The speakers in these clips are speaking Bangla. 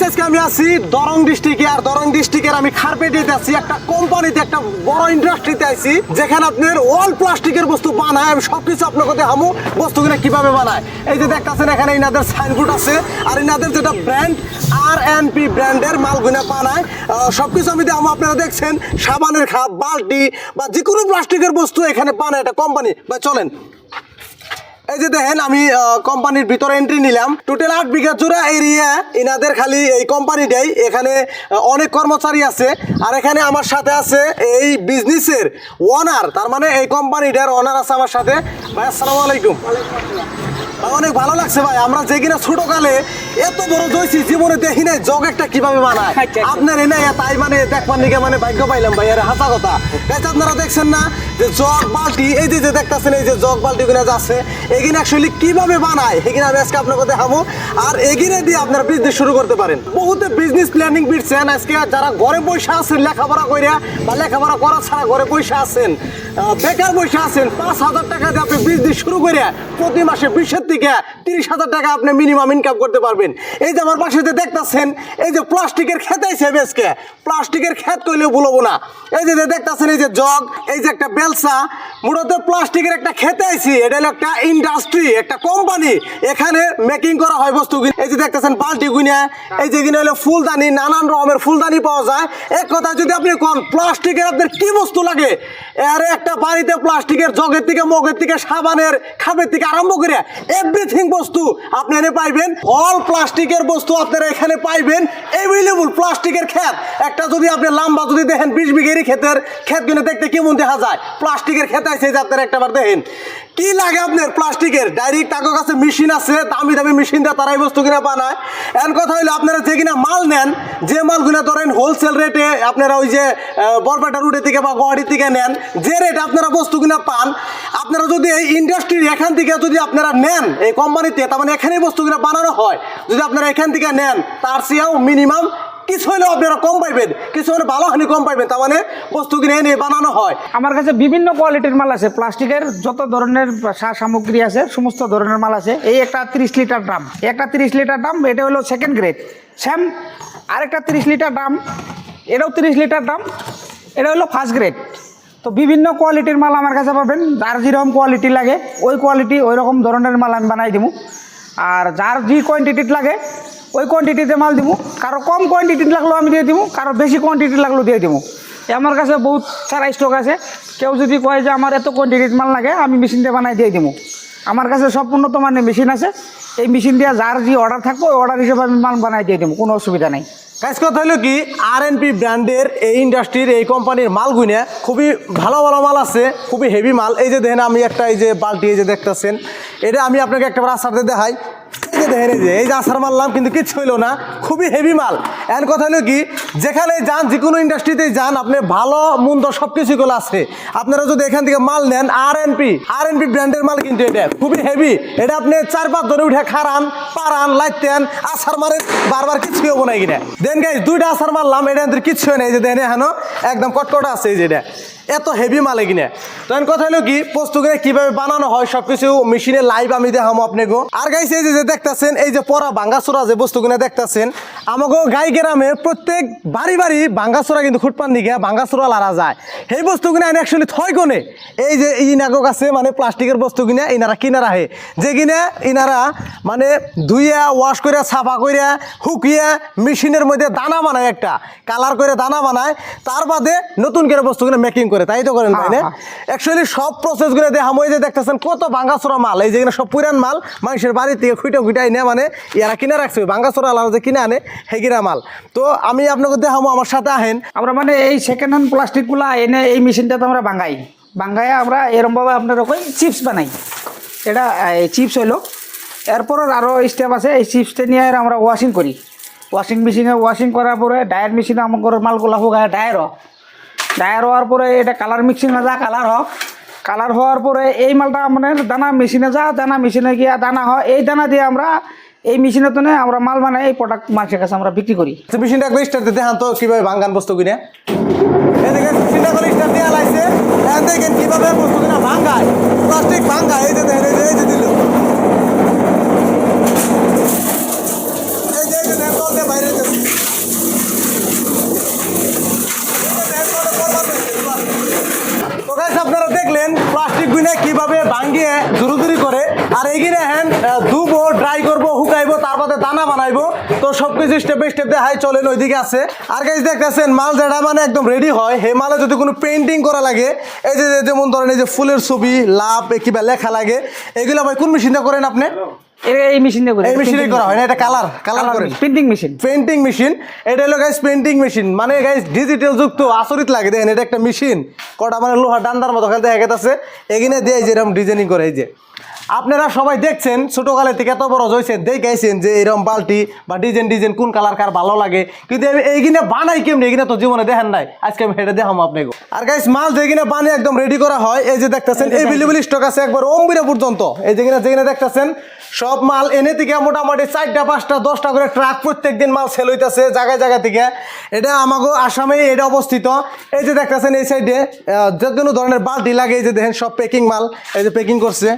গাইস আমি আছি দরং ডিস্ট্রিক্টে, আর দরং ডিস্ট্রিক্টের আমি খারপেটিতে আছি, একটা কোম্পানিতে একটা বড় ইন্ডাস্ট্রিতে আছি যেখানে আপনার অল প্লাস্টিকের বস্তু বানায়, আমি সবকিছু আপনাকে দেখামু, বস্তুগুলো কীভাবে বানায়। এই যে দেখতেছেন এখানে ইনাদের সাইনবোর্ড আছে, আর ইনাদের যেটা ব্র্যান্ড আর এন পি ব্র্যান্ডের মালগুনা বানায় সবকিছু আমি দেখামু, আপনারা দেখছেন, সাবানের খাপ, বালতি, বা যে কোনো প্লাস্টিকের বস্তু এখানে বানায় একটা কোম্পানি বা চলেন এই যে দেখেন আমি কোম্পানির ভিতরে এন্ট্রি নিলাম। টোটাল আট বিঘা জোড়া এরিয়া ইনাদের খালি এই কোম্পানিটাই এখানে অনেক কর্মচারী আছে। আর এখানে আমার সাথে আছে এই বিজনেসের ওনার তার মানে এই কোম্পানিটার ওনার আছে আমার সাথে। ভাই আসসালামু আলাইকুম। অনেক ভালো লাগছে ভাই। আমরা যে কিনা ছোটকালে এত বড় দইছি জীবনে দেখি নাই জগ একটা কীভাবে বানায়। আচ্ছা, আচ্ছা। আপনার এনে তাই মানে দেখবার নিকে মানে ভাগ্য পাইলাম ভাই আরে হাসা কথা। আপনারা দেখছেন না যে জগ বালতি এই যে দেখতেছেন এই যে জগ বালতি গুলো আছে এখানে অ্যাকচুয়ালি কীভাবে বানায় এখানে আমি আজকে আপনাকে দেখাবো। আর এগিনে দিয়ে আপনারা বিজনেস শুরু করতে পারেন। বহুতে বিজনেস প্ল্যানিং বিটছেন আজকে যারা ঘরে বসে আছেন, লেখাপড়া কইরা বা লেখাপড়া করা ছাড়া ঘরে বসে আছেন বেকার বসে আছেন, পাঁচ হাজার টাকা দিয়ে আপনি বিজনেস শুরু করে প্রতি মাসে বিশের থেকে তিরিশ হাজার টাকা আপনি মিনিমাম ইনকাম করতে পারবেন। এই যে আমার পাশে যে দেখতেছেন, এই যে প্লাস্টিকের খেত আইছে বেসকে প্লাস্টিকের খেত কইলেও বলব না। এই যে দেখতেছেন, এই যে জগ, এই যে একটা বেলসা, মূলত প্লাস্টিকের একটা খেতে আইছি, এটা হলো একটা ইন্ডাস্ট্রি একটা কোম্পানি এখানে মেকিং করা হয় বস্তু এই যে দেখতেছেন, বালতি গুনিয়া এই যে কিনে হলো ফুলদানি, নানান রকমের ফুলদানি পাওয়া যায়। এক কথা যদি আপনি কোন প্লাস্টিকের আপনার কি বস্তু লাগে? এর একটা বাড়িতে প্লাস্টিকের জগের থেকে, মগের থেকে, সাবানের খাবের থেকে আরম্ভ করে এভরিথিং বস্তু আপনি এনে পাইবেন। অল প্লাস্টিকের বস্তু আপনারা এখানে পাইবেন। এভেলেবল প্লাস্টিকের ক্ষেত। একটা যদি আপনি লম্বা যদি দেখেন, বিশ বিঘেরই ক্ষেতের ক্ষেত কিনে দেখতে কেমন দেখা যায়? প্লাস্টিকের ক্ষেত আছে যে আপনারা একটা বার দেখেন। কি লাগে আপনার? প্লাস্টিকের ডাইরেক্ট টাকা কাছে মেশিন আছে, দামি দামি মেশিন দিয়ে তারা এই বস্তু কিনা বানায়। এন কথা হইল, আপনারা যে কিনা মাল নেন, যে মালগুলো ধরেন হোলসেল রেটে আপনারা ওই যে বরপেটা রুটে থেকে বা গুয়াহাটি থেকে নেন, যে রেটে আপনারা বস্তু কিনা পান, আপনারা যদি এই ইন্ডাস্ট্রির এখান থেকে যদি আপনারা নেন এই কোম্পানিতে তার মানে এখানেই বস্তু কিনা বানানো হয়। যদি আপনারা এখান থেকে নেন, তার চেয়েও মিনিমাম কিছু হলেও আপনারা কম পাইবেন, কিছু হলে ভালো হানি কম পাইবেন, তার মানে বস্তু কিনে এনে বানানো হয়। আমার কাছে বিভিন্ন কোয়ালিটির মাল আছে, প্লাস্টিকের যত ধরনের সা- সামগ্রী আছে, সমস্ত ধরনের মাল আছে, এই একটা তিরিশ লিটার ড্রাম একটা তিরিশ লিটার ড্রাম এটা হলো সেকেন্ড গ্রেড স্যাম আরেকটা তিরিশ লিটার ড্রাম এটাও তিরিশ লিটার ড্রাম এটা হলো ফার্স্ট গ্রেড তো বিভিন্ন কোয়ালিটির মাল আমার কাছে পাবেন, যার যেরকম কোয়ালিটি লাগে, ওই কোয়ালিটি, ওই রকম ধরনের মাল আমি বানাই দিব আর যার যে কোয়ান্টিটির লাগে ওই কোয়ান্টিটিতে মাল দিব কারও কম কোয়ান্টিটি লাগলেও আমি দিয়ে দিব কারও বেশি কোয়ান্টিটি লাগলেও দিয়ে দিব আমার কাছে বহুত সারা স্টক আছে। কেউ যদি কয় যে আমার এত কোয়ান্টিটির মাল লাগে, আমি মেশিন দিয়ে বানাই দিয়ে দিব আমার কাছে সব উন্নত মানের মেশিন আছে। এই মেশিন দিয়ে যার যে অর্ডার থাকবে, ওই অর্ডার হিসেবে আমি মাল বানাই দিয়ে দেবো কোনো অসুবিধা নেই। কাজ কথা হলো কি আর এন পি ব্র্যান্ডের এই ইন্ডাস্ট্রির এই কোম্পানির মাল গুনে খুবই ভালো ভালো মাল আছে, খুবই হেভি মাল। এই যে দেখেন আমি একটা, এই যে বালতি, এই যে দেখতেছেন। এটা আমি আপনাকে একটা আসারতে দেখাই। দেখেন এই যে এই যে আসার মারলাম, কিন্তু কিচ্ছু হইল না। খুবই হেভি মাল। এর কথা হলো কি, যেখানে যান যে কোনো ইন্ডাস্ট্রিতে যান, আপনি ভালো, মন্দ সব কিছুগুলো আছে। আপনারা যদি এখান থেকে মাল নেন R N P R N P ব্র্যান্ডের মাল কিন্তু এটা খুবই হেভি এটা আপনি চার, পাঁচ ধরে উঠে খারান, পারান, লাইতেন আসার মারেন, বারবার কিচ্ছু হব না কিনা দেন গাই দুইটা আসার মারলাম, এটা কিচ্ছু হয় না। এই যে দেন এখানো একদম কটকটা আছে এই যে এটা। এত হেভি মাল কিনে। এখন কথা হলো কি বস্তুগুলো কীভাবে বানানো হয়, সবকিছু মেশিনে লাইভ আমি দেখাবো আপনাকে। আর গাইছে এই যে দেখতেছেন, এই যে পরা ভাঙ্গাচোরা যে বস্তুগুলো দেখতেছেন আমাকে গাই গ্রামে প্রত্যেক বাড়ি বাড়ি ভাঙ্গাচোরা কিন্তু খুটপান দিকে ভাঙ্গাচোরা লারা যায়। সেই বস্তুগুলো আমি অ্যাকচুয়ালি থয় কোনে? এই যে ইনাগো কাছে মানে প্লাস্টিকের বস্তু কিনে, ইনারা কিনারা হে। যে কিনে, ইনারা মানে ধুইয়া ওয়াশ করে সাফা করে হুকিয়ে মেশিনের মধ্যে দানা বানায় একটা। কালার করে দানা বানায়, তার বাদে নতুন করে বস্তুগুলো মেকিং করে তাই তো করেন তাই না? হ্যাঁ, অ্যাকচুয়ালি সব প্রসেসগুলো দেখা মই যে দেখতেছেন কত ভাঙ্গাচোরা মাল। এই যেখানে সব পুরান মাল মানুষের বাড়ি থেকে খুঁটে খুঁটাই নে মানে ইয়ারা কিনে রাখছে ভাঙ্গাচোরা আলাদা যে কিনে আনে হেগিরা মাল। তো আমি আপনাকে দেখাবো আমার সাথে আহেন। আমরা মানে এই সেকেন্ড হ্যান্ড প্লাস্টিকগুলো এনে এই মেশিনটাতে আমরা বাঙ্গাই বাঙ্গাই আমরা এরমভাবে আপনার ওই চিপস বানাই। এটা চিপস হইল। এরপর আরও স্টেপ আছে এই চিপসটা নিয়ে আমরা ওয়াশিং করি। ওয়াশিং মেশিনে ওয়াশিং করার পরে ডায়ার মেশিনে আমার মালগুলো হোক ডায়ার হোক ডায়ার হওয়ার পরে এটা কালার মিক্সিং যা কালার হোক কালার হওয়ার পরে এই মালটা মানে দানা মেশিনে যা দানা মেশিনে গিয়ে দানা হয় এই দানা দিয়ে আমরা এই মেশিনে তো আমরা মাল বানাই এই প্রোডাক্ট মানুষের কাছে আমরা বিক্রি করি মেশিনটা একবার স্টার্ট দিতে হ্যাঁ তো কীভাবে ভাঙ্গান বস্তু কিনে দেখেন মেশিনটা করে স্টার্ট দেওয়া লাগছে এখন দেখেন কীভাবে বস্তু কিনা ভাঙ্গায় প্লাস্টিক ভাঙ্গায় এই যে দেখেন এই যে দিল বাইরে যেতেছে। তো guys, আপনারা দেখলেন প্লাস্টিক গুনে ভাঙ্গিয়ে জুরুজুরি করে। আর এগিয়ে হ্যান ধুবো ড্রাই করব হুকাইবো বাদে দানা বানাইবো। তো সবকিছু স্টেপ বাই স্টেপ দেখাই, চলেন ওইদিকে আছে। আর গাইজ দেখতেছেন, মাল যেটা মানে একদম রেডি হয় হে মালে যদি কোনো পেন্টিং করা লাগে, এই যে যেমন ধরেন এই যে ফুলের ছবি, লাভ কিবা লেখা লাগে, এগুলো ভাই কোন মেশিনটা করেন আপনি? এই মেশিন দিয়ে এই মেশিনে করা হয় না এটা কালার কালার করেন মেশিন পেন্টিং মেশিন এটা হলো গাইস পেন্টিং মেশিন মানে গাইস ডিজিটাল যুগ তো আসরিত লাগে। দেখেন এটা একটা মেশিন কটা মানে লোহা ডান্ডার মতো খেলতে দেখা গেছে এখানে দিয়ে যেরকম ডিজাইনিং করে এই যে। আপনারা সবাই দেখছেন ছোটকালে থেকে এত বড় হয়েছেন দেখাইছেন যে এরকম বালতি বা ডিজাইন ডিজাইন কোন কালার কার ভালো লাগে। কিন্তু আমি এইখানে বানাই কেমনি? এখানে তো জীবনে দেখেন নাই। আজকে আমি এটা দেখাবো আপনাকে। আর গাইস মাল যেখানে বানিয়ে একদম রেডি করা হয় এই যে দেখতেছেন এভেলেবল স্টক আছে একবার অম্বিরা পর্যন্ত। এই যেখানে যেখানে দেখতেছেন সব মাল এনে থেকে মোটামুটি চারটা পাঁচটা দশটা করে ট্রাক প্রত্যেক দিন মাল সেল হইতেছে জায়গায় জায়গা থেকে। এটা আমাকে আসামে এটা অবস্থিত। এই যে দেখতেছেন এই সাইডে যে কোনো ধরনের বালতি লাগে এই যে দেখেন সব প্যাকিং মাল এই যে প্যাকিং করছে।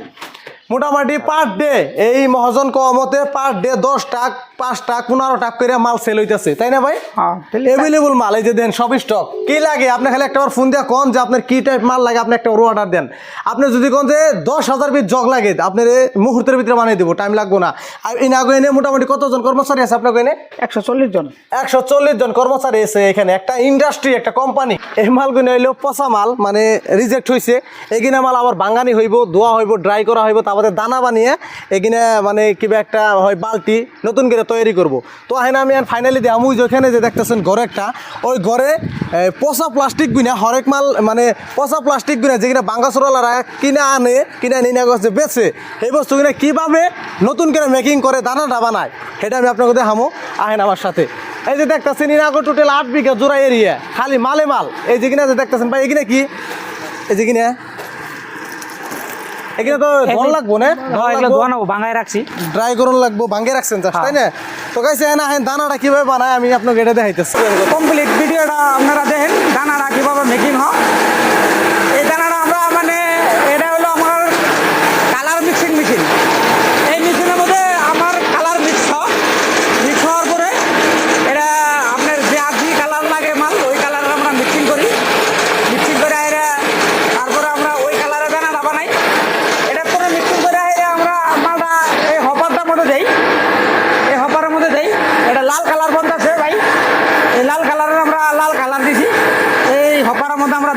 মোটামুটি পার ডে এই মহাজন কমতে পার ডে দশ টাক পাঁচ টাক পনেরো টাক করে মাল সেল হইতেছে তাই না ভাই? হ্যাঁ, এভেলেবল মাল এই যে দেন সব স্টক কি লাগে? আপনি খালি একটা ফোন দিয়ে কোন যে আপনার কি টাইপ মাল লাগে আপনি একটা অর্ডার দেন। আপনি যদি কোন যে দশ হাজার পিস জগ লাগে আপনার এই মুহূর্তের ভিতরে বানিয়ে দেবো টাইম লাগবো না। আর এই নাগো এনে মোটামুটি কতজন কর্মচারী আছে আপনাকে এনে একশো চল্লিশ জন। একশো চল্লিশ জন কর্মচারী এসে এখানে একটা ইন্ডাস্ট্রি একটা কোম্পানি এই মালগুলো হইল পচা মাল মানে রিজেক্ট হয়েছে এখানে মাল আবার বাঙানি হইব ধোয়া হইব ড্রাই করা হইব তারপরে দানা বানিয়ে এখানে মানে কিবা একটা হয় বালতি নতুন করে তৈরি করব। তো এখানে আমি ফাইনালি দিয়ে আমি যেখানে যে দেখতেছেন ঘরে একটা, ওই ঘরে পচা প্লাস্টিক গুনা, হরেক মাল মানে পচা প্লাস্টিক গুনা যেখানে বাঙ্গাসুরালারা কিনে আনে, কিনে নিয়ে গেছে বেচে এই বস্তুগুলো কীভাবে নতুন করে মেকিং করে, দানাটা বানায়, সেটা আমি আপনাকে দেখামো আহেন আমার সাথে। এই যে দেখতেছেন ইনাগো টোটাল আট বিঘা জোড়া এরিয়া খালি মালে মাল। এই যে কিনা যে দেখতেছেন, ভাই এখানে কি? এই যে কিনা এখানে তো ধন লাগবো না? এগুলো ধোয়া নেব বাঙায় রাখছি। ড্রাই করুন লাগবো ভাঙ্গে রাখছেন চাষ তাই না? তো গাইছে না দানাটা কীভাবে বানায় আমি আপনাকে এটা দেখাইতেছি। কমপ্লিট ভিডিওটা আপনারা দেখেন দানাটা কীভাবে মেকিং হয় এই দানাটা আমরা মানে এটা হলো আমার কালার মিক্সিং মেশিন এই মেশিনের মধ্যে আমার কালার মিক্স হয় মিক্স হওয়ার পরে এটা আপনার যে আর যে কালার লাগে মাল ওই কালারের আমরা মিক্সিং করি মিক্সিং করে এটা তারপরে আমরা ওই কালারের দানাটা বানাই এটা করে মিক্সিং করে এটা আমরা মালটা এই হপারটার মধ্যে দেই এই হপারের মধ্যে দেই এটা লাল কালার বন্ধ আছে ভাই এই লাল কালারের আমরা লাল কালার দিছি এই হপারের মধ্যে আমরা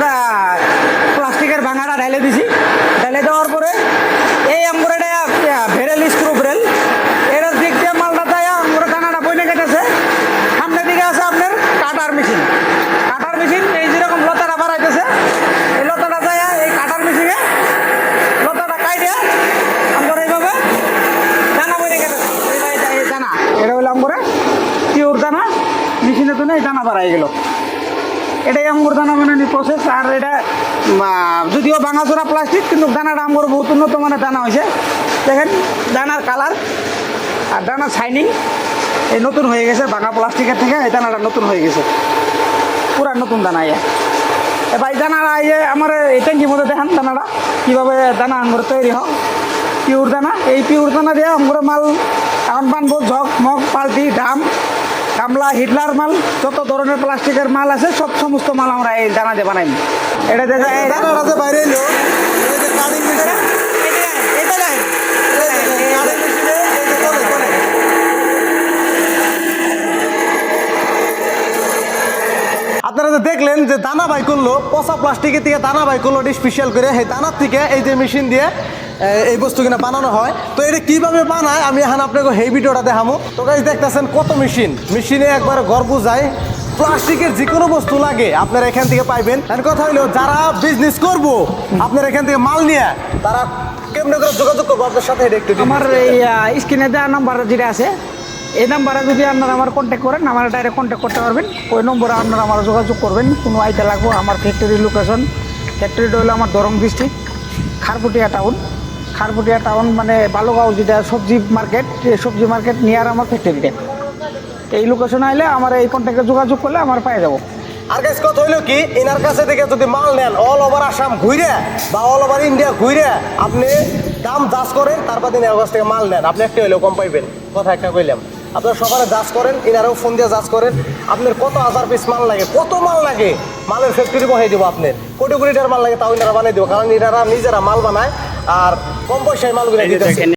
প্লাস্টিকের ভাঙাটা ঢাইলে দিছি। ঢাইলে দেওয়ার পরে এই আমরা ভেরেল স্ক্রু ভেরেল এটার দিক দিয়ে মালটা দেয় আমরা দানাটা বইনে কেটেছে সামনের দিকে আছে আপনার কাটার মেশিন কাটার মেশিন এই যেরকম লতাটা বাড়াইতেছে, এই লতাটা যায়, এই কাটার মেশিনে লতাটা কাইটে আমরা এইভাবে দানা বইনে কেটেছে দানা, এটা হলো আমরা পিওর দানা। মেশিনে তো এই দানা বাড়াই গেল। এটাই আঙ্গুর দানা বানানি প্রসেস আর এটা যদিও ভাঙাচোরা প্লাস্টিক কিন্তু দানাটা আঙ্গুর বহুত উন্নত মানের দানা হয়েছে। দেখেন, দানার কালার আর দানার শাইনিং এই নতুন হয়ে গেছে, ভাঙা প্লাস্টিকের থেকে এই দানাটা নতুন হয়ে গেছে। পুরা নতুন দানা ইয়ে এই দানাটা ইয়ে আমার এই ট্যাঙ্কির মধ্যে দেখান দানাটা, কীভাবে দানা আঙ্গুর তৈরি হয়। পিওর দানা, এই পিওর দানা দিয়ে আঙ্গুরের মাল এখন বানবো ঝক মগ পাল্টি ডাম গামলা, হিটলার মাল, যত ধরনের প্লাস্টিকের মাল আছে, সব সমস্ত মাল আমরা এই দানা দিয়ে বানাই এটা দেখা বাইরে দেখলেন যে দানা বাই করল, পচা প্লাস্টিকের থেকে দানা বাই করল স্পেশাল করে। সেই দানার থেকে এই যে মেশিন দিয়ে এই বস্তু কিনা বানানো হয়। তো এটা কীভাবে বানায় আমি এখন আপনাকে সেই ভিডিওটা দেখামো। তো গাইজ দেখতেছেন কত মেশিন মেশিনে একবার গর্ব যায় প্লাস্টিকের যে কোনো বস্তু লাগে আপনারা এখান থেকে পাইবেন। আর কথা হইল যারা বিজনেস করব আপনারা এখান থেকে মাল নিয়ে তারা কেমনে করে যোগাযোগ করব? আপনার সাথে একটু আমার এই স্ক্রিনে দেওয়া নাম্বার যেটা আছে এই নাম্বারে যদি আপনারা আমার কন্ট্যাক্ট করেন আমার ডাইরেক্ট কন্ট্যাক্ট করতে পারবেন। ওই নম্বরে আপনারা আমার যোগাযোগ করবেন। কোনো আইতে লাগবো আমার ফ্যাক্টরি লোকেশন ফ্যাক্টরিটা হলো আমার Darrang district Kharupetia town Kharupetia town মানে বালুগাঁও যেটা সবজি মার্কেট সবজি মার্কেট নিয়ার আমার ফ্যাক্টরিটা এই লোকেশনে আইলে আমার এই কন্ট্যাক্টে যোগাযোগ করলে আমার পেয়ে যাব। আর গাইস কথা হইল কি? এনার কাছে থেকে যদি মাল নেন অল ওভার আসাম ঘুরে বা অল ওভার ইন্ডিয়া ঘুরে আপনি দাম চাষ করেন, তারপর দিন কাছ থেকে মাল নেন। আপনি একটা হইলেও কম পাইবেন। কথা একটা কইলাম। আপনারা সকালে জাজ করেন এনারাও ফোন দিয়ে জাজ করেন। আপনার কত হাজার পিস মাল লাগে, কত মাল লাগে? মালের ফ্যাক্টরি বসাই দেবো আপনার। কোটি কোটি মাল লাগে, তাও এনারা বানিয়ে দেবো। কারণ এনারা নিজেরা মাল বানায় আর কম পয়সায় মালগুলো